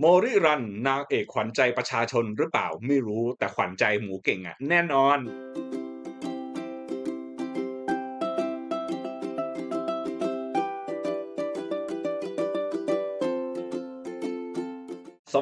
โมริรัน นางเอกขวัญใจประชาชนหรือเปล่าไม่รู้แต่ขวัญใจหมูเก่งอะแน่นอน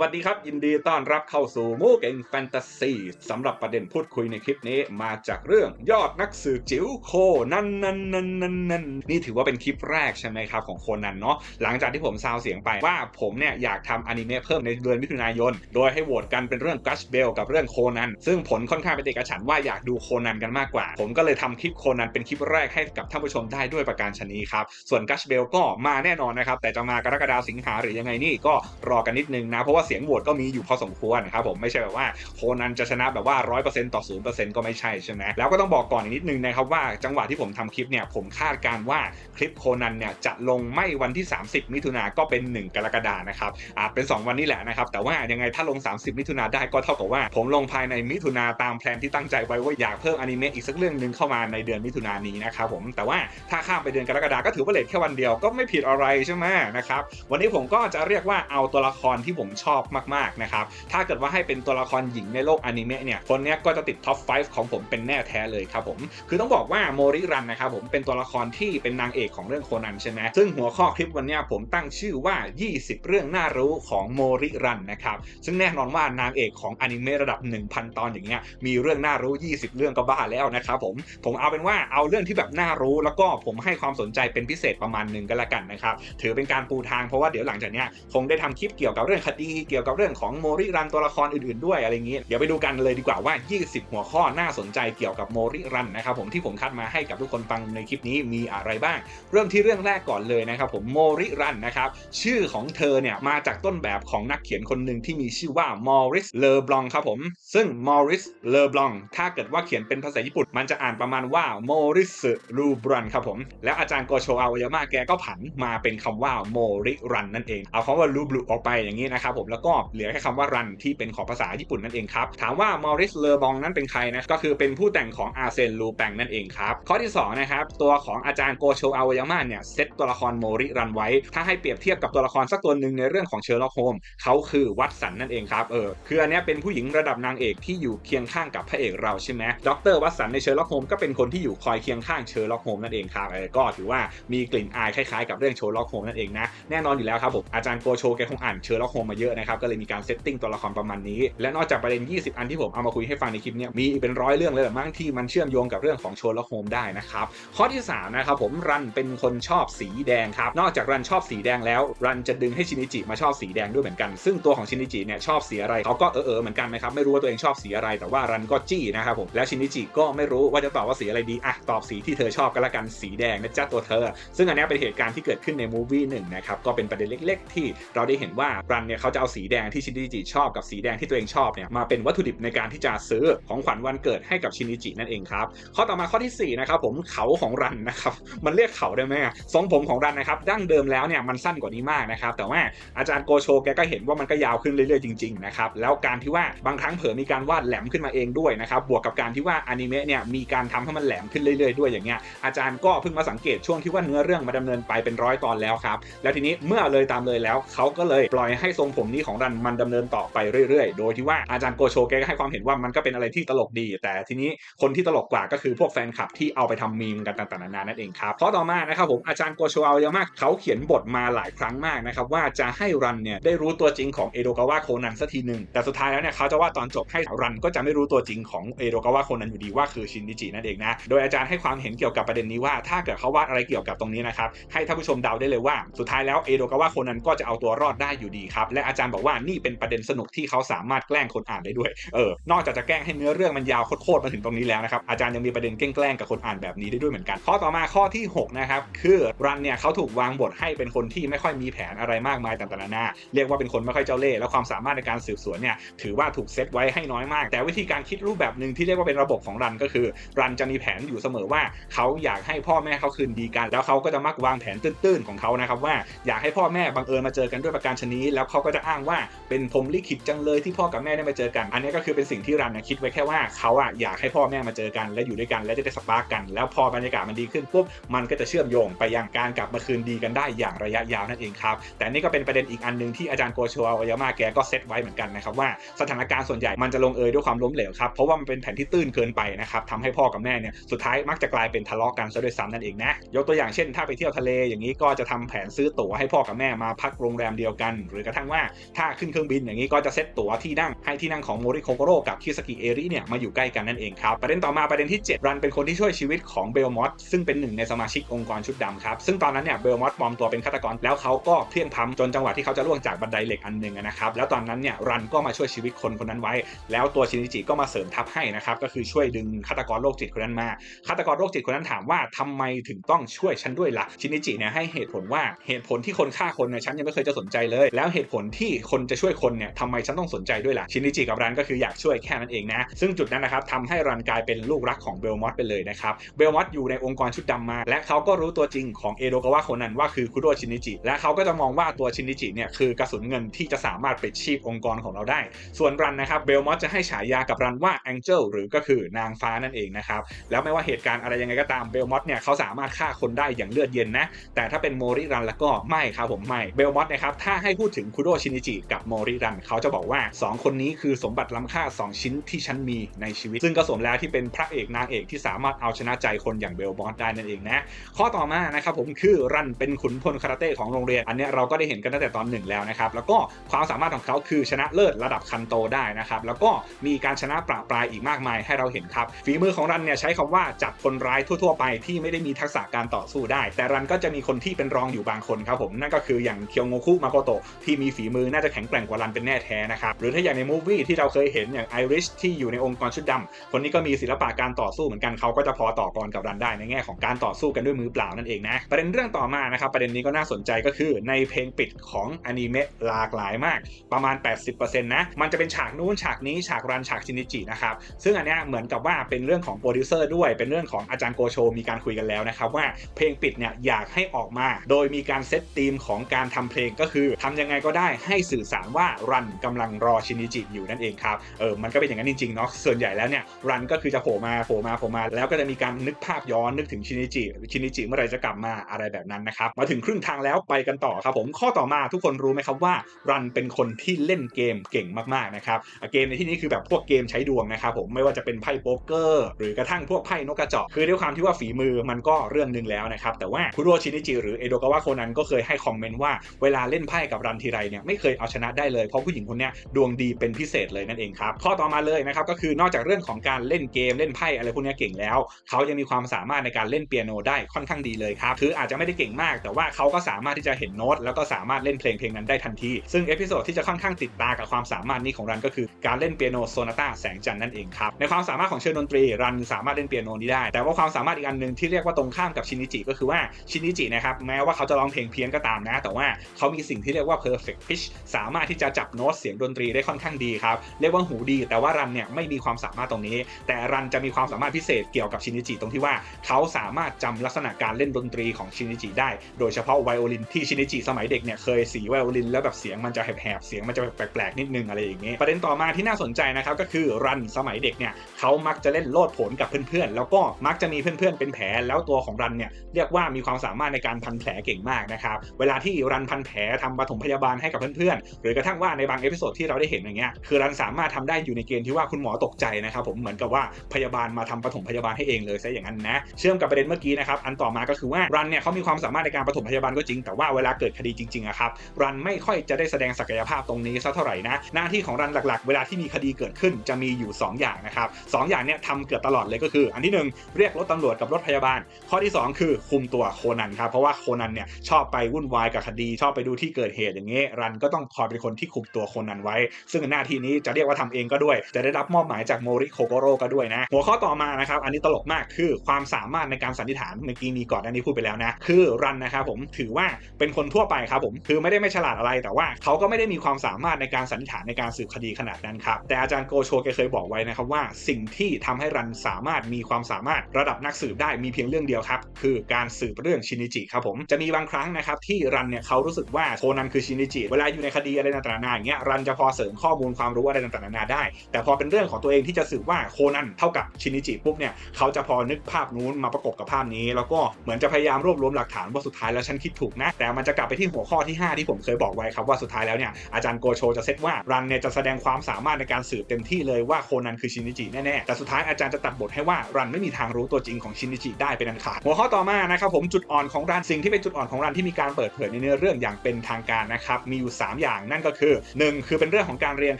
วัสดีครับ ยินดีต้อนรับเข้าสู่มูเก่งแฟนตาซีสำหรับประเด็นพูดคุยในคลิปนี้มาจากเรื่องยอดนักสืบจิ๋วโคนันนันนันนันนันนี่ถือว่าเป็นคลิปแรกใช่ไหมครับของโคนันเนาะหลังจากที่ผมซาวเสียงไปว่าผมเนี่ยอยากทำอนิเมะเพิ่มในเดือนมิถุนายน โดยให้โหวตกันเป็นเรื่องกัชเบลกับเรื่องโคนันซึ่งผลค่อนข้างเป็นเอกฉันว่าอยากดูโคนันกันมากกว่า ผมก็เลยทำคลิปโคนันเป็นคลิปแรกให้กับท่านผู้ชมได้ด้วยประการชนีครับส่วนกัชเบลก็มาแน่นอนนะครับแต่จะมากรกฎาสิงหาหรือยังไงนี่ก็รอกันนิดนึงนะเพราะว่าสียงโหวตก็มีอยู่พอสมควรนะครับผมไม่ใช่แบบว่าโคนันจะชนะแบบว่า 100%ต่อ 0%ก็ไม่ใช่ใช่ไหมแล้วก็ต้องบอกก่อนอีกนิดนึงนะครับว่าจังหวะที่ผมทำคลิปเนี่ยผมคาดการว่าคลิปโคนันเนี่ยจะลงไม่วันที่ 30 มิถุนาก็เป็น 1 กรกฎานะครับอาจเป็น 2 วันนี้แหละนะครับแต่ว่ายังไงถ้าลง 30 มิถุนาได้ก็เท่ากับว่า ผมลงภายในมิถุนาตามแพลนที่ตั้งใจไว้ว่าอยากเพิ่มอนิเมะอีกสักเรื่องหนึ่งเข้ามาในเดือนมิถุนายนนี้นะครับผมแต่ว่าถ้าข้ามไปเดือนกรกฎาก็ถือว่าเลทแค่วันเดียวก็ไม่ผิดอะไรใช่ไหมนะครับวันนี้ผมก็จะเรียกว่าเอาตัวละครที่ผมชอบมากๆนะครับ ถ้าเกิดว่าให้เป็นตัวละครหญิงในโลกอนิเมะเนี่ย คนเนี้ยก็จะติดท็อป 5 ของผมเป็นแน่แท้เลยครับผม คือต้องบอกว่าโมริรันนะครับผมเป็นตัวละครที่เป็นนางเอกของเรื่องโคนันใช่ไหมซึ่งหัวข้อคลิปวันนี้ผมตั้งชื่อว่า 20 เรื่องน่ารู้ของโมริรันนะครับ ซึ่งแน่นอนว่านางเอกของอนิเมะระดับ 1,000 ตอนอย่างเงี้ย มีเรื่องน่ารู้ 20 เรื่องก็บ้าแล้วนะครับผม ผมเอาเป็นว่าเอาเรื่องที่แบบน่ารู้แล้วก็ผมให้ความสนใจเป็นพิเศษประมาณหนึ่งก็แล้วกันนะครับ ถือเป็นการปูทางเพราะว่าเดี๋ยวหลังจากเนี้ยคงได้ทำคลิปเกี่ยวกับเรื่องคดีเกี่ยวกับเรื่องของโมริรันตัวละครอื่นๆด้วยอะไรอย่างงี้ เดี๋ยวไปดูกันเลยดีกว่าว่า 20 หัวข้อน่าสนใจเกี่ยวกับโมริรันนะครับผมที่ผมคัดมาให้กับทุกคนฟังในคลิปนี้มีอะไรบ้าง เริ่มที่เรื่องแรกก่อนเลยนะครับผมโมริรันนะครับชื่อของเธอเนี่ยมาจากต้นแบบของนักเขียนคนหนึ่งที่มีชื่อว่ามอริสเลอบลองครับผมซึ่งมอริสเลอบลองถ้าเกิดว่าเขียนเป็นภาษาญี่ปุ่น มันจะอ่านประมาณว่ามอริสลูบรันครับผมแล้วอาจารย์โกโชอาวยาม่าแกก็ผันมาเป็นคำว่าโมริรันนั่นเองเอาคำว่าลูบลูออกไปอย่างนี้นะครับผมแล้วก็เหลือแค่คำว่ารันที่เป็นของภาษาญี่ปุ่นนั่นเองครับ ถามว่ามอริสเลอบองนั้นเป็นใครนะก็คือเป็นผู้แต่งของอาเซนลูแปงนั่นเองครับข้อที่สองนะครับตัวของอาจารย์โกโชอาวายาม่าเนี่ยเซตตัวละครโมริรันไว้ ถ้าให้เปรียบเทียบกับตัวละครสักตัวหนึ่งในเรื่องของเชอร์ล็อกโฮมเขาคือวัตสันนั่นเองครับเออคืออันนี้เป็นผู้หญิงระดับนางเอกที่อยู่เคียงข้างกับพระเอกเราใช่ไหมด็อกเตอร์วัตสันในเชอร์ล็อกโฮมก็เป็นคนที่อยู่คอยเคียงข้างเชอร์ล็อกโฮมนั่นเองครับเออก็ถือว่ามีกลิ่นอายคล้ายๆกับเรื่องเชอร์ล็อกโฮมนั่นเองนะแน่นอนอยู่แล้วครับผมอาจารย์โกโชแกคงอ่านเชอร์ล็อกโฮมมาเยอะนะครับก็เลยมีการเซตติ้งตัวละครประมาณนี้ และนอกจากประเด็น 20 อันที่ผมเอามาคุยให้ฟังในคลิปเนี้ยมีอีกเป็นร้อยเรื่องเลยแหละมั้งที่มันเชื่อมโยงกับเรื่องของเชลโฮมได้นะครับข้อที่สามนะครับผมรันเป็นคนชอบสีแดงครับนอกจากรันชอบสีแดงแล้วรันจะดึงให้ชินิจิมาชอบสีแดงด้วยเหมือนกัน ซึ่งตัวของชินิจิเนี่ยชอบสีอะไรเขาก็เออเออเหมือนกันนะครับไม่รู้ว่าตัวเองชอบสีอะไร แต่ว่ารันก็จี้นะครับผมแล้วชินิจิก็ไม่รู้ว่าจะตอบว่าสีอะไรดีอะตอบสีที่เธอชอบก็แล้วกันสีแดงนะจ๊ะตัวเธอ ซึ่งอันนี้เป็นเหตุการณ์ที่เกิดขึ้นในมูฟวี่หนึ่งนะครับก็เป็นประเด็นเล็ก ๆ ที่เราได้เห็นว่ารันเนี่ยเขาจะเอาสีแดงที่ชินิจิชอบกับสีแดงที่ตัวเองชอบเนี่ยมาเป็นวัตถุดิบในการที่จะซื้อของขวัญวันเกิดให้กับชินิจินั่นเองครับข้อต่อมาข้อที่สี่นะครับผมเขาของรันนะครับมันเรียกเขาได้ไหมอะทรงผมของรันนะครับดั้งเดิมแล้วเนี่ยมันสั้นกว่านี้มากนะครับแต่ว่าอาจารย์โกโชแกก็เห็นว่ามันก็ยาวขึ้นเรื่อยๆจริงๆนะครับแล้วการที่ว่าบางครั้งเผลอมีการวาดแหลมขึ้นมาเองด้วยนะครับบวกกับการที่ว่าอนิเมะเนี่ยมีการทำให้มันแหลมขึ้นเรื่อยๆด้วยอย่างเงี้ยอาจารย์ก็เพิ่งมาสังเกตช่วงที่ว่าเนื้อเรื่องมาดำเนินไปเป็นร้อยตอนแล้วครับแล้วทีนี้เมื่อเลยตามเลยแล้วเขาก็เลยปล่อยให้ทรงผมนี้ของรันมันดำเนินต่อไปเรื่อยๆ โดยที่ว่าอาจารย์โกโชแกก็ให้ความเห็นว่ามันก็เป็นอะไรที่ตลกดี แต่ทีนี้คนที่ตลกกว่าก็คือพวกแฟนคลับที่เอาไปทำมีมกันต่างๆนานานั่นเองครับข้อต่อมานะครับผมอาจารย์โกโชเอาวยามะเขาเขียนบทมาหลายครั้งมากนะครับว่าจะให้รันเนี่ยได้รู้ตัวจริงของเอโดกาวะโคนันสักทีหนึ่งแต่สุดท้ายแล้วเนี่ยเขาจะว่าตอนจบให้รันก็จะไม่รู้ตัวจริงของเอโดกาวะโคนันอยู่ดีว่าคือชินดิจินั่นเองนะโดยอาจารย์ให้ความเห็นเกี่ยวกับประเด็นนี้ว่าถ้าเกิดเขาวาดอะไรเกี่ยวกับตรงนี้นะครับให้ท่านผู้ชมเดาได้เลยว่า สุดท้ายแล้วเอโดกาวะโคนันก็จะเอาตัวรอดได้อยู่ดีครับและอาจารย์บอกว่านี่เป็นประเด็นสนุกที่เขาสามารถแกล้งคนอ่านได้ด้วย เออ นอกจากจะแกล้งให้เนื้อเรื่องมันยาวโคตรๆมาถึงตรงนี้แล้วนะครับ อาจารย์ยังมีประเด็นแกล้งกับคนอ่านแบบนี้ได้ด้วยเหมือนกัน ข้อต่อมาข้อที่ 6 นะครับ คือรันเนี่ยเขาถูกวางบทให้เป็นคนที่ไม่ค่อยมีแผนอะไรมากมายต่างๆนานาเรียกว่าเป็นคนไม่ค่อยเจ้าเล่ห์และความสามารถในการสืบสวนเนี่ยถือว่าถูกเซตไว้ให้น้อยมาก แต่วิธีการคิดรูปแบบหนึ่งที่เรียกว่าเป็นระบบของรันก็คือ รันจะมีแผนอยู่เสมอว่าเขาอยากให้พ่อแม่เขาคืนดีกัน แล้วเขาก็จะมักวางแผนตื้นๆของเขานะครับว่าอยากให้พ่อแม่บังเอิญมาเจอกันด้วยประการชนิดแล้วเขาก็จะอ้างว่าเป็นพรมลิขิตจังเลยที่พ่อกับแม่ได้มาเจอกัน อันนี้ก็คือเป็นสิ่งที่รันนะคิดไว้แค่ว่าเขาอะอยากให้พ่อแม่มาเจอกัน และอยู่ด้วยกันและจะได้สปาร์กกัน แล้วพอบรรยากาศมันดีขึ้นปุ๊บมันก็จะเชื่อมโยงไปยังการกลับมาคืนดีกันได้อย่างระยะยาวนั่นเองครับแต่นี่ก็เป็นประเด็นอีกอันหนึ่งที่อาจารย์โกโชอาโอยามาแกก็เซตไว้เหมือนกันนะครับว่าสถานการณ์ส่วนใหญ่มันจะลงเอยด้วยความล้มเหลวครับเพราะว่ามันเป็นแผนที่ตื้นเกินไปนะครับทำให้พ่อกับแม่เนี่ยสุดท้ายมักจะกลายเป็นทะเลาะกันซะด้วยซ้ำนั่นเองนะยกตัวอย่างเช่น ถ้าไปเที่ยวทะเลอย่างนี้ก็จะทำแผนซื้อตั๋วให้พ่อกับแม่มาพักโรงแรมเดียวกัน หรือกระทั่งว่าถ้าขึ้นเครื่องบินอย่างนี้ก็จะเซตตั๋วที่นั่งให้ที่นั่งของโมริโคโกโร่กับคิสกิเอริเนี่ยมาอยู่ใกล้กันนั่นเองครับประเด็นต่อมาประเด็นที่ 7 รันเป็นคนที่ช่วยชีวิตของเบลมอสซึ่งเป็นหนึ่งในสมาชิกองค์กรชุดดำครับซึ่งตอนนั้นเนี่ยเบลมอสปลอมตัวเป็นฆาตกรแล้วเขาก็เพลียงพำจนจังหวะที่เขาจะล่วงจากบันไดเหล็กอันหนึ่งนะครับแล้วตอนนั้นเนี่ยรันก็มาช่วยชีวิตคนคนนั้นไว้ แล้วตัวชินิจิก็มาเสริมทัพให้นะครับก็คือช่วยดึงฆาตกรโรคจิตคนนั้นมาฆาตกรโรคจิตคนนั้นถามว่าทำไมถึงต้องช่วยฉันด้วยล่ะชินิจิเนี่ยให้เหตุผลว่าเหตุผลที่คนฆ่าคนเนี่ยฉันยังไม่เคยจะสนใจเลย แล้วเหตุผลที่คนจะช่วยคนเนี่ยทำไมฉันต้องสนใจด้วยล่ะชินิจิกับรันก็คืออยากช่วยแค่นั้นเองนะ ซึ่งจุดนั้นนะครับทำให้รันกลายเป็นลูกรักของเบลมอสไปเลยนะครับเบลมอสอยู่ในองค์กรชุดดำมา และเขาก็รู้ตัวจริงของเอโดกาวะคนนั้นว่าคือคุโรชินิจิและเขาก็จะมองว่าตัวชินิจิเนี่ยคือกระสุนเงินที่จะสามารถปิดชีพองค์กรของเราได้ ส่วนรันนะครับเบลมอสจะให้ฉายากับรันว่าแองเจิลหรือก็คือนางฟ้านั่นเองนะครับแล้วไม่ว่าเหตุการณ์อะไรยังไงก็ตามเบลมอสเนี่ยเขาสามารถฆ่าคนได้อย่างเลือดเย็นนะแต่ถ้าเป็นโมริรันแล้วก็ไม่ครับผมไม่เบลมอสนะครับถ้าให้พูดถึงคุโรชินิจิกับโมริรันเขาจะบอกว่า 2 คนนี้คือสมบัติล้ำค่า 2 ชิ้นที่ฉันมีในชีวิต ซึ่งก็สมแล้วที่เป็นพระเอกนางเอกที่สามารถเอาชนะใจคนอย่างเบลมอสได้นั่นเองนะข้อต่อมานะครับผมคือรันเป็นขุนพลคาราเต้ของโรงเรียน อันนี้เราก็ได้เห็นกันตั้งแต่ตอนหนึ่งแล้วนะครับแล้วก็ความสามารถของเขาคือชนะเลิศระดับคันโตได้นะครับแล้วก็มีการชนะปราบปรายอีกมากมายให้เราเห็นครับฝีมือของรันเนี่ยใช้คำว่าจับคนร้ายทั่ว ๆ ไปที่ไม่ได้มีทักษะการต่อสู้ได้ แต่รันก็จะมีคนที่เป็นรองอยู่บางคนครับผมนั่นก็คืออย่างเคียวโงคุมาโกโตะที่มีฝีมือน่าจะแข็งแกร่งกว่ารันเป็นแน่แท้นะครับหรือถ้าอย่างในมูฟวี่ที่เราเคยเห็นอย่างไอริชที่อยู่ในองค์กรชุดดำคนนี้ก็มีศิลปะการต่อสู้เหมือนกันเขาก็จะพอต่อกรกับรันได้ในแง่ของการต่อสู้กันด้วยมือเปล่านั่นเองนะประเด็นเรื่องต่อมานะครับประเด็นนี้ก็น่าสนใจก็คือในเพลงปิดของอนิเมะหลากหลายมาก ประมาณ 80%นะมันจะเป็นฉากนู้นฉากนี้ฉากรันฉากชินิจินะครับซึ่งอันเนี้ยเหมือนกับว่าเป็นเรื่องของโปรดิวเซอร์ด้วยเป็นเรื่องของอาจารย์โกโชมีการคุยกันแล้วนะครับว่าเพลงปิดเนี่ยอยากให้ออกมา โดยมีการเซตธีมของการทำเพลงก็คือทำยังไงก็ได้ให้สื่อสารว่ารันกำลังรอชินิจิอยู่นั่นเองครับเออมันก็เป็นอย่างนั้นจริงๆเนาะส่วนใหญ่แล้วเนี่ยรันก็คือจะโผล่มาโผล่มาโผล่มาแล้วก็จะมีการนึกภาพย้อนนึกถึงชินิจิชินิจิเมื่อไรจะกลับมาอะไรแบบนั้นนะครับมาถึงครึ่งทางแล้วไปกันต่อครับผมข้อต่อมาทุกคนรู้ไหมครับว่ารันเป็นคนที่เล่นเกมเก่งมากๆนะครับเกมในที่นี้คือแบบพวกเกมใช้ดวงนะครับผมไม่ว่าจะเป็นไพ่โป๊กเกอร์หรือกระทั่งพวกไพ่นกกระจอกคือด้วยความที่ว่าฝีมือมันก็เรื่องหนึ่งแล้วนะครับแต่ว่าคุโรชินิจิหรือเอโดกาวะโคนันก็เคยให้คอมเมนต์ว่าเวลาเล่นไพ่กับรันทีไรเนี่ยไม่เคยเอาชนะได้เลยเพราะผู้หญิงคนนี้ดวงดีเป็นพิเศษเลยนั่นเองครับข้อต่อมาเลยนะครับก็คือนอกจากเรื่องของการเล่นเกมเล่นไพ่อะไรพวกนี้เก่งแล้ว เขายังมีความสามารถในการเล่นเปียโนได้ค่อนข้างดีเลยครับคืออาจจะไม่ได้เก่งมาก แต่ว่าเขาก็สามารถที่จะเห็นโน้ตแล้วก็สามารถเล่นเพลงเพลงนั้นได้ทันที ซึ่งเอพิโซดที่จะค่อนข้างติดตากับความสามารถนี้ของรันก็คือการเล่นเปียโนโซนาต้าแสงจันทร์นั่นเองครับในความสามารถของเชิญดนตรีรันสามารถเล่นเปียโนนี้ได้ แต่ว่าความสามารถอีกอันหนึ่งที่เรียกว่าตรงข้ามกับชินิจิก็คือว่าชินิจินะครับแม้ว่าเขาจะร้องเพลงเพี้ยนก็ตามนะ แต่ว่าเขามีสิ่งที่เรียกว่า perfect pitch สามารถที่จะจับโน้ตเสียงดนตรีได้ค่อนข้างดีครับเรียกว่าหูดี แต่ว่ารันเนี่ยไม่มีความสามารถตรงนี้ แต่รันจะมีความสามารถพิเศษเกี่ยวกับชินิจิตรงที่ว่าเขาสามารถจำลักษณะการเล่นดนตรีของชินิจิได้ โดยเฉพาะไวโอลินที่ชินิจิสมัยเด็กเนี่ยเคยสีไวโอลินแล้วแบบเสียงมันจะแหบๆเสียงมันจะแปลกๆนิดนึงอะไรอย่างเงี้ยประเด็นต่อมาที่น่าสนใจนะครับก็คือรันสมัยเด็กเนี่ยเขามักจะเล่นโลดโผนกับเพื่อนๆแล้วก็มักจะมีเพื่อนๆเป็นแผลแล้วตัวของรันเนี่ยเรียกว่ามีความสามารถในการพันแผลเก่งมากนะครับเวลาที่รันพันแผลทำปฐมพยาบาลให้กับเพื่อนๆหรือกระทั่งว่าในบางเอพิโซดที่เราได้เห็นอย่างเงี้ยคือรันสามารถทำได้อยู่ในเกณฑ์ที่ว่าคุณหมอตกใจนะครับผมเหมือนกับว่าพยาบาลมาทำปฐมพยาบาลให้เองเลยซะอย่างนั้นนะเชื่อมกับประเด็นเมื่อกี้นะครับอันต่อมาก็คือว่ารันเนี่ยเขามีความสามารถในการปฐมพยาบาลก็จริงแต่ว่าเวลาเกิดคดีจริงๆอะครับรันไม่ค่อยจะได้แสดงศักยภาพตรงนี้สักเท่าไหร่นะหน้าที่ของรันหลักๆ เวลาที่มีคดีเกิดขึ้นจะมีอยู่ 2 อย่างนะครับสองอย่างเนี่ยทำเกือบตลอดเลยก็คือ อันที่หนึ่งเรียกรถตำรวจกับรถพยาบาล ข้อที่ 2 คือคุมตัวโคนันครับเพราะว่าโคนันเนี่ยชอบไปวุ่นวายกับคดีชอบไปดูที่เกิดเหตุอย่างเงี้ยรันก็ต้องคอยเป็นคนที่คุมตัวคนนั้นไว้ ซึ่งหน้าที่นี้จะเรียกว่าทำเองก็ด้วย จะได้รับมอบหมายจากโมริโคโกโร่ก็ด้วยนะ หัวข้อต่อมานะครับ อันนี้ตลกมากคือความสามารถในการสันนิษฐานเมื่อกี้มีก่อนอันนี้พูดไปแล้วนะ คือรันนะครับผมถือว่าเป็นคนทั่วไปครับผมคือไม่ได้ไม่ฉลาดอะไรแต่ว่าเขาก็ไม่ได้มีความสามารถในการสันนิษฐานในการสืบคดีขนาดนั้นครับแต่อาจารย์โกโชแกเคยบอกไว้นะครับว่า สิ่งที่ทำให้รันสามารถมีความสามารถระดับนักสืบได้มีเพียงเรื่องเดียวครับคือการสืบเรื่องชินิจิครับผมจะมีบางครั้งนะครับที่รันเนี่ยเขารู้สึกว่าโคนันคือชินิจิเวลาอยู่ในคดีอะไรต่างๆนานาอย่างเงี้ยรันจะพอเสริมข้อมูลความรู้อะไรต่างๆนานาได้ แต่พอเป็นเรื่องของตัวเองที่จะสืบว่าโคนันเท่ากับชินิจิปุ๊บเนี่ยเขาจะพอนึกภาพนู้นมาประกบกับภาพนี้ แล้วก็เหมือนจะพยายามรวบรวมหลักฐานว่าสุดท้ายแล้วฉันคิดถูกนะ แต่มันจะกลับไปที่หัวข้อที่ 5 ที่ผมเคยบอกไว้ครับว่าสุดท้ายแล้วเนี่ยอาจารย์โกโชจะเซตว่ารันเนี่ยจะแสดงความสามารถในการสืบเต็มที่เลยว่าโคนันคือชินิจิแน่ๆแต่สุดท้ายอาจารย์จะตัดบทให้ว่ารันไม่มีทางรู้ตัวจริงของชินิจิได้เป็นอันขาดหัวข้อต่อมานะครับผมจุดอ่อนของรันสิ่งที่เป็นจุดอ่อนของรันที่มีการเปิดเผยในเนื้อเรื่องอย่างเป็นทางการนะครับมีอยู่3อย่างนั่นก็คือ 1 คือเป็นเรื่องของการเรียน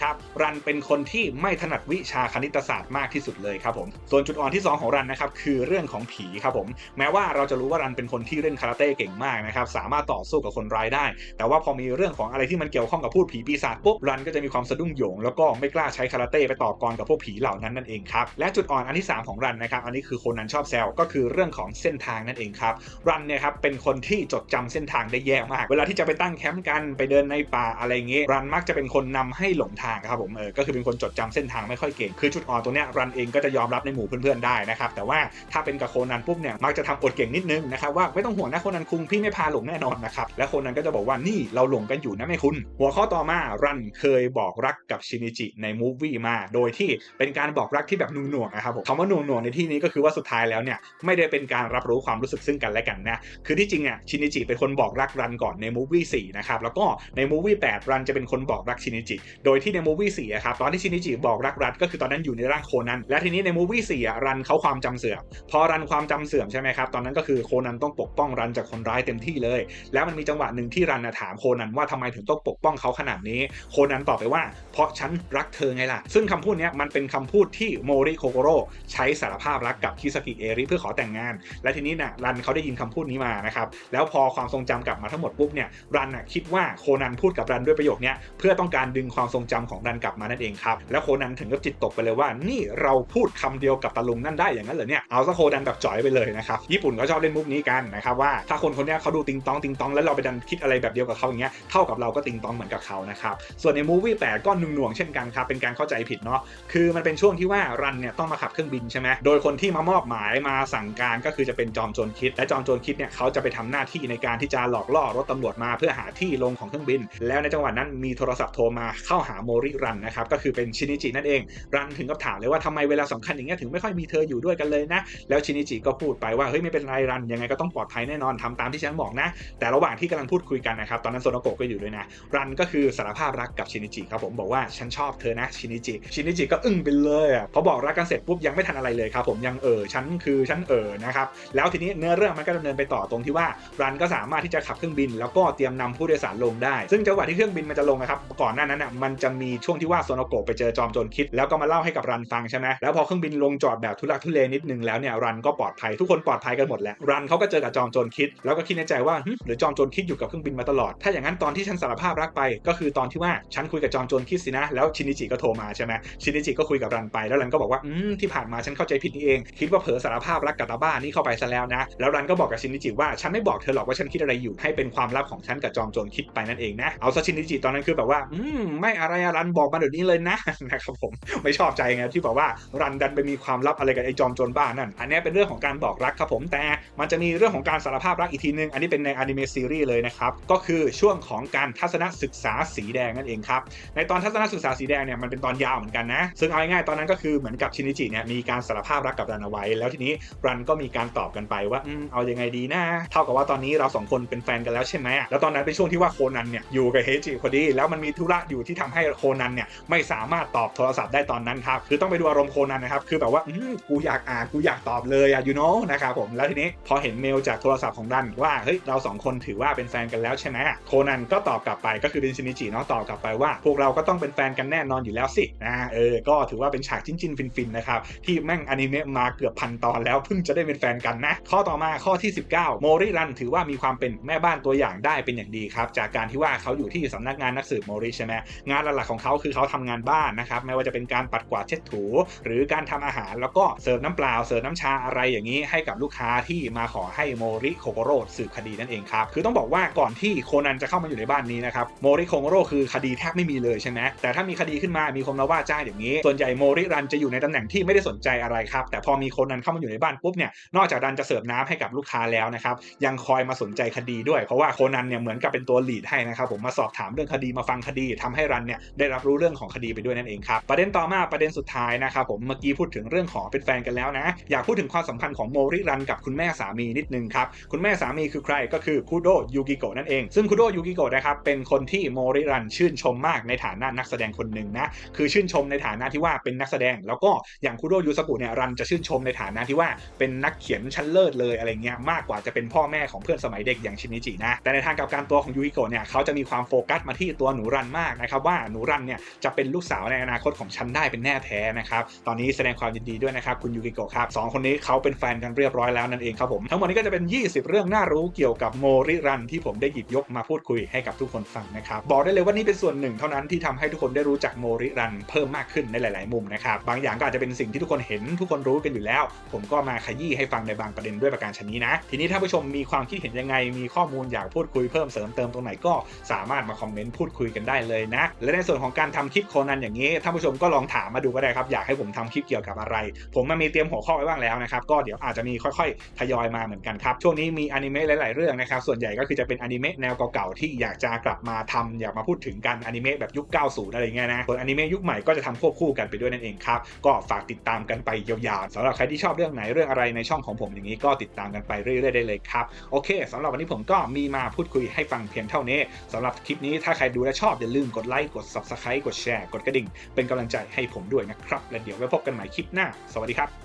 ครับ รันเป็นคนที่ไม่ถนัดวิชาคณิตศาสตร์มากที่สุดเลยครับผม ส่วนจุดอ่อนที่ 2 ของรันนะครับคือเรื่องของผีครับผม แม้ว่าเราจะรู้ว่ารันเป็นคนที่เล่นคาราเต้เก่งมากนะครับ สามารถต่อสู้กับคนร้ายได้ แต่ว่าพอมีเรื่องของอะไรที่มันเกี่ยวข้องกับพูดผีปีศาจปุ๊บรันก็จะมีความสะดุ้งโหยงแล้วก็ไม่กล้าใช้คาราเต้ไปต่อกรกับพวกผีเหล่านั้นนั่นเองครับ และจุดอ่อนอันที่ 3 ของรันนะครับ อันนี้คือคนนั้นชอบแซวก็คือเรื่องของเส้นทางนั่นเองครับ รันเนี่ยครับเป็นคนที่จดจำเส้นทางได้แย่มาก เวลาที่จะไปตั้งแคมป์กันไปเดินในป่าอะไรเงี้ยรันมักจะเป็นคนนำให้หลงทางครับผมเออก็คือเป็นคนจดจำเส้นทางไม่ค่อยเก่งคือจุดอ่อนตัวเนี้ยรันเองก็จะยอมรับในหมู่เพื่อนๆได้นะครับแต่ว่าถ้าเป็นกับโคนันปุ๊บเนี่ยมักจะทำอดเก่งนิดนึงนะครับว่าไม่ต้องห่วงนะโคนันคุงพี่ไม่พาหลงแน่นอนนะครับและโคนันก็จะบอกว่านี่เราหลงกันอยู่นะไม่คุณหัวข้อต่อมารันเคยบอกรักกับชินิจิในมูฟวี่มา โดยที่เป็นการบอกรักที่แบบนุ่งหน่วงๆนะครับผมคำว่านุ่งหน่วงๆในที่นี้ก็คือว่าสุดท้ายแล้วเนี่ยไม่ได้เป็นการรับรู้ความรู้สึกซึ่งกันและกันนะคือที่จริงอะชินิจิเป็นคนบอกรักรันก่อนในมูฟวี่สี่นะครับแล้วก็ในมูฟวีแปดรันจะเป็นคนบอกรักชินิจิโดยที่ในมูวี่สี่ครับตอนที่ชินิจิบอกรักรันก็คือตอนนั้นอยู่ในร่างโคนันและทีนี้ในมูวี่สี่รันเขาความจำเสื่อมพอรันความจำเสื่อมใช่ไหมครับตอนนั้นก็คือโคนันต้องปกป้องรันจากคนร้ายเต็มที่เลย แล้วมันมีจังหวะหนึ่งที่รันถามโคนันว่าทำไมถึงต้องปกป้องเขาขนาดนี้ โคนันตอบไปว่า เพราะฉันรักเธอไงล่ะ ซึ่งคำพูดนี้มันเป็นคำพูดที่โมริโคโกโร่ใช้สารภาพรักกับคิสกิเอริเพื่อขอแต่งงาน และทีนี้น่ะรันเขาได้ยินคำพูดนี้มานะครับแล้วพอความทรงจำกลับมาทั้งหมดปุ๊บเนี่ยรันน่ะคิดว่าโคนันพูดกับรันด้วยประโยคนี้เพื่อต้องการดึงความทรงจำของรันกลับมานั่นเองครับแล้วโคนันถึงกับจิตตกไปเลยว่านี่เราพูดคำเดียวกับตะลุงนั่นได้อย่างนั้นเหรอเนี่ยเอาซะโคนันแบบจ่อยไปเลยนะครับญี่ปุ่นก็ชอบเล่นมุกนี้กันนะครับว่าถ้าคนคนนี้เขาดูติงตองติงตองแล้วเราไปดันคิดอะไรแบบเดียวกับเขาอย่างเงี้ยเท่ากับเราก็ติงตองเหมือนกับเขานะครับส่วนในมูวี่แปดก็หนุ่งหน่วงเช่นกันครับเป็นการเข้าใจผิดเนาะคือมันเป็นช่วงที่ว่ารันเนี่ยต้องมาขับเครื่องบินใช่ไหมโดยคนที่มามอบหมายมาสั่งการก็คือจะเป็นจอมโจรคิด และจอมโจรคิดเนี่ยเขาจะไปทำหน้าที่ในการที่จะหลอกล่อรถตำรวจมาเพื่อหาที่ลงของเครื่องบินแแล้วในจังหวะนั้นมีโทรศัพท์โทรมาเข้าหาโมริรันนะครับก็คือเป็นชินิจินั่นเองรันถึงกับถามเลยว่าทำไมเวลาสำคัญอย่างเงี้ยถึงไม่ค่อยมีเธออยู่ด้วยกันเลยนะ แล้วชินิจิก็พูดไปว่าเฮ้ยไม่เป็นไรรันยังไงก็ต้องปลอดภัยแน่นอนทำตามที่ฉันบอกนะ แต่ระหว่างที่กำลังพูดคุยกันนะครับตอนนั้นโซโนโกะก็อยู่ด้วยนะรันก็คือสารภาพรักกับชินิจิครับผมบอกว่าฉันชอบเธอนะชินิจิชินิจิก็อึ้งไปเลยอะพอบอกรักกันเสร็จปุ๊บยังไม่ทันอะไรเลยครับผมยังเออฉันคือฉันเออนะครับแล้วทีนี้เนื้อเรื่องมันก็ดำเนินไปต่อตรงที่ว่ารันก็สามารถที่จะขับเครื่องบิน แล้วก็เตรียมนำผู้โดยสารลงได้ ซึ่งจังหวะที่เครื่องบินมันจะลงนะครับก่อนหน้านั้นอะมันจะมีช่วงที่ว่าโซโนโกะไปเจอจอมโจรคิด แล้วก็มาเล่าให้กับรันฟังใช่ไหมแล้วพอเครื่องบินลงจอดแบบทุลักทุเลนิดนึงแล้วเนี่ยรันก็ปลอดภัยทุกคนปลอดภัยกันหมดแล้วรันเขาก็เจอกับจอมโจรคิด แล้วก็คิดในใจว่าหึหรือจอมโจรคิดอยู่กับเครื่องบินมาตลอด ถ้าอย่างนั้นตอนที่ฉันสารภาพรักไป ก็คือตอนที่ว่าฉันคุยกับจอมโจรคิดสินะแล้วชินิจิก็โทรมาใช่ไหมชินิจิก็คุยกับรันไปแล้วรันก็บอกว่าอืมที่ผ่านมาฉันเข้าใจผิดนี่เอง คิดว่าเผลอสารภาพรักกับตาบ้านี่เข้าไปซะแล้วนะ แล้วรันก็บอกกับชินิจิว่าฉันไม่บอกเธอหรอกว่าฉันคิดอะไรอยู่ให้เป็นความลับของฉันกับจอมโจรคิดไปนั่นเองนะเอาซะชินิจิตอนนั้นคือแบบว่า อืมไม่อะไรอะรันบอกมาเดี๋ยวนี้เลยนะนะครับผมไม่ชอบใจไงที่บอกว่ารันดันไปมีความลับอะไรกับไอ้จอมโจรบ้านั่น อันนี้เป็นเรื่องของการบอกรักครับผมแต่มันจะมีเรื่องของการสารภาพรักอีกทีนึง อันนี้เป็นในอนิเมะซีรีส์เลยนะครับก็คือช่วงของการทัศนศึกษาสีแดงนั่นเองครับในตอนทัศนศึกษาสีแดงเนี่ยมันเป็นตอนยาวเหมือนกันนะซึ่งเอาง่ายๆตอนนั้นก็คือเหมือนกับชินิจิเนี่ยมีการสารภาพรักกับรันเอาไว้ แล้วทีนี้รันก็มีการตอบกันไปว่าอืมเอายังไงดีนะเท่ากับว่าตอนนี้เราสองคนเป็นแฟนกันแล้วใช่ไหมแล้วตอนนั้นเป็นช่วงที่ว่าโคนันเนี่ยอยู่กับเฮจิพอดี แล้วมันมีธุระอยู่ที่ทำให้โคนันเนี่ยไม่สามารถตอบโทรศัพท์ได้ตอนนั้นครับคือต้องไปดูอารมณ์โคนันนะครับคือแบบว่าอืมกูอยากอ่านกูอยากตอบเลยอะยูโนนะครับผมแล้วทีนี้พอเห็นเมลจากโทรศัพท์ของรันว่าเฮ้ยเราสองคนถือว่าเป็นแฟนกันแล้วใช่ไหมโคนันก็ตอบกลับไปก็คือเป็นชินิจิเนาะตอบกลับไปว่า พวกเราก็ต้องเป็นแฟนกันแน่นอนอยู่แล้วสินะเออก็ถือว่าเป็นฉากจิ้นจินฟินฟินๆนะครับที่แม่งอนิเมะมาเกือบพันตอนแล้วเพิ่งจะได้เป็นแฟนกันนะ ข้อต่อมาข้อที่ 19 โมริรันถือว่ามีความเป็นแม่บ้านตัวอย่างได้เป็นอย่างดีครับจากการที่ว่าเขาอยู่ที่สำนักงานนักสืบโมริใช่ไหมงานหลักๆของเขาคือเขาทำงานบ้านนะครับไม่ว่าจะเป็นการปัดกวาดเช็ดถู หรือการทำอาหารแล้วก็เสิร์ฟน้ำเปล่าเสิร์ฟน้ำชาอะไรอย่างนี้ ให้กับลูกค้าที่มาขอให้โมริโคโกโร่สืบคดีนั่นเองครับคือต้องบอกว่าก่อนที่โคนันจะเข้ามาอยู่ในบ้านนี้นะครับโมริโคโกโร่คือคดีแทบไม่มีเลยใช่ไหมแต่ถ้ามีคดีขึ้นมามีคนมาว่าจ้างอย่างนี้ ส่วนใหญ่โมริรันจะอยู่ในตำแหน่งที่ไม่ได้สนใจอะไรครับแต่พอมีโคนันเข้ามาอยู่ในบ้านปุ๊บเนี่ยนอกจากรันจะเสิร์ฟน้ำให้กับลูกค้าแล้วนะครับยังคอยมาสนใจคดีด้วย เพราะว่าโคนันเนี่ยเหมือนกับเป็นตัวลีดให้นะครับผมมาสอบถามเรื่องคดีมาฟังคดีทำให้รันเนี่ยได้รับรู้เรื่องของคดีไปด้วยนั่นเองครับประเด็นต่อมาประเด็นสุดท้ายนะครับผมเมื่อกี้พูดถึงเรื่องของเป็นแฟนกันแล้วนะ อยากพูดถึงความสัมพันธ์ของโมริรันกับคุณแม่สามีนิดนึงครับคุณแม่สามีคือใครก็คือคุโดยูกิโกะนั่นเองซึ่งคุโดยูกิโกะนะครับเป็นคนที่โมริรันชื่นชมมากในฐานะนักแสดงคนหนึ่งนะคือชื่นชมในฐานะที่ว่าเป็นนักแสดง แล้วก็อย่างคุโดยูสกุเนี่ยรันจะชื่นชมในฐานะที่ว่าเป็นนักเขียนชั้นเลิศเลยอะไรเงี้ยมากกว่าจะเป็นพ่อแม่ของเพื่อนสมัยเด็กอย่างชินิจินะแต่ในทางกับการตัวของยูกิโกะเนี่ยเขาจะมีความโฟกัสมาที่ตัวหนูรันมากนะครับว่าหนูรันเนี่ยจะเป็นลูกสาวในอนาคตของฉันได้เป็นแน่แท้นะครับตอนนี้แสดงความยินดีด้วยนะครับคุณยูกิโกะครับสองคนนี้เขาเป็นแฟนกันเรียบร้อยแล้วนั่นเองครับผมทั้งหมดนี้ก็จะเป็น 20 เรื่องน่ารู้เกี่ยวกับโมริรันที่ผมได้หยิบยกมาพูดคุยให้กับทุกคนฟังนะครับบอกได้เลยว่านี่เป็นส่วนหนึ่งเท่านั้นที่ทำให้ทุกคนได้รู้จักโมริรันเพิ่มมากขึ้นในหลาย ๆ มุมนะครับบางอย่างก็อาจจะเป็นสิ่งที่ทุกคนเห็นทุกคนรู้กันอยู่แล้ว ผมก็มาขยี้ให้ฟังในบางประเด็นด้วยประการชนนี้นะ ทีนี้ถ้าผู้ชมมีความคิดเห็นยังไงมีข้อมูลอยากพูดคุยเพิ่มเสริมเติมตรงไหนก็สามารถมาคอมเมนต์พูดคุยกันได้เลยนะ และในส่วนของการทำคลิปโคนันอย่างนี้ท่านผู้ชมก็ลองถามมาดูก็ได้ครับ อยากให้ผมทำคลิปเกี่ยวกับอะไร ผมมามีเตรียมหัวข้อไว้บ้างแล้วนะครับ ก็เดี๋ยวอาจจะมีค่อยๆ ทยอยมาเหมือนกันครับ ช่วงนี้มีอนิเมะหลาย ๆ เรื่องนะครับ ส่วนใหญ่ก็คือจะเป็นอนิเมะแนวเก่าๆที่อยากจะกลับมาทำอยากมาพูดถึงกันอนิเมะแบบยุค 90 อะไรเงี้ยนะส่วนอนิเมะยุคใหม่ก็จะทำควบคู่กันไปด้วยนั่นเองครับก็ฝากติดตามกันไปยาวๆสำหรับใครที่ชอบเรื่องไหนเรื่องอะไรในช่องของผมอย่างนี้ก็ติดตามกันไปเรื่อยๆได้เลยครับโอเคสำหรับวันนี้ผมก็มีมาพูดคุยให้ฟังเพียงเท่านี้สำหรับคลิปนี้ถ้าใครดูและชอบอย่าลืมกดไลค์กด subscribe กดแชร์กดกระดิ่ง เป็นกำลังใจให้ผมด้วยนะครับ และเดี๋ยวไว้พบกันใหม่คลิปหน้า สวัสดีครับ